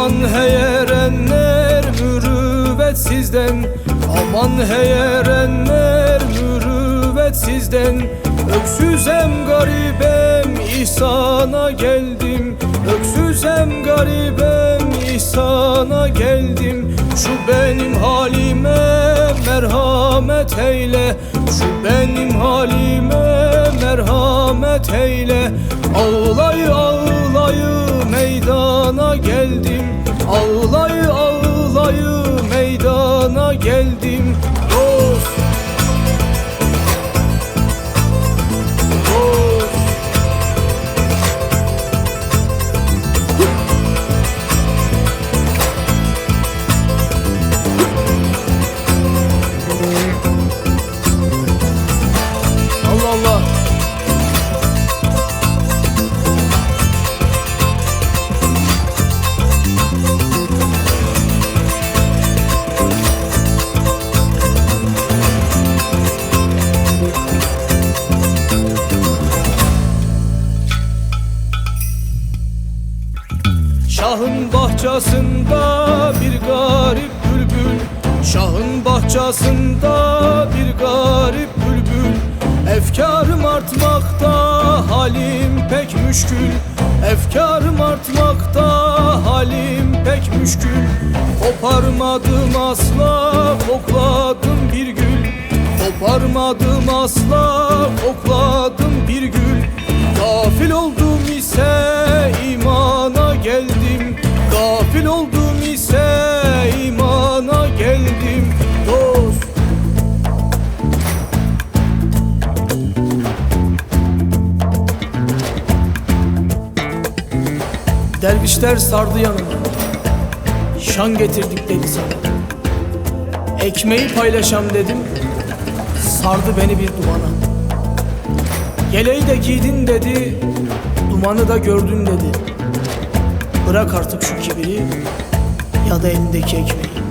Aman hey erenler mürüvvet sizden. Aman hey erenler mürüvvet sizden. Öksüzem garibem ihsana geldim. Öksüzem garibem ihsana geldim. Şu benim halime merhamet eyle. Şu benim halime merhamet eyle. Ağlay ağlayı meydana geldim Ağlay ağlayı meydana geldim Şahın bahçesinde bir garip bülbül. Şahın bahçesinde bir garip bülbül. Efkarım artmakta halim pek müşkül. Efkarım artmakta halim pek müşkül. Koparmadım asla kokladım bir gül. Koparmadım asla kokladım bir gül. Gafil oldum ise Dervişler sardı yanıma. Şan getirdik dedi sana. Ekmeği paylaşam dedim. Sardı beni bir dumana. Yeleği de giydin dedi. Dumanı da gördün dedi. Bırak artık şu kibiri Ya da elindeki ekmeği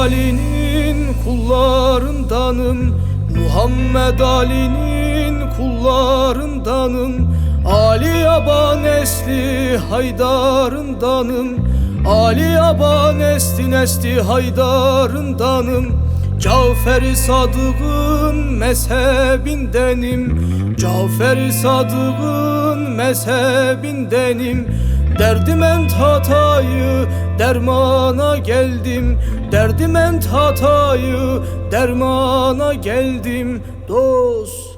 Ali'nin kullarındanım. Muhammed Ali'nin kullarındanım. Ali Aba nesli haydarındanım. Ali Aba nesli nesli haydarındanım. Cafer-i Sadık'ın mezhebindenim. Cafer-i Sadık'ın mezhebindenim Derdim ent hatayı dermana geldim. Derdim ent hatayı dermana geldim. Dost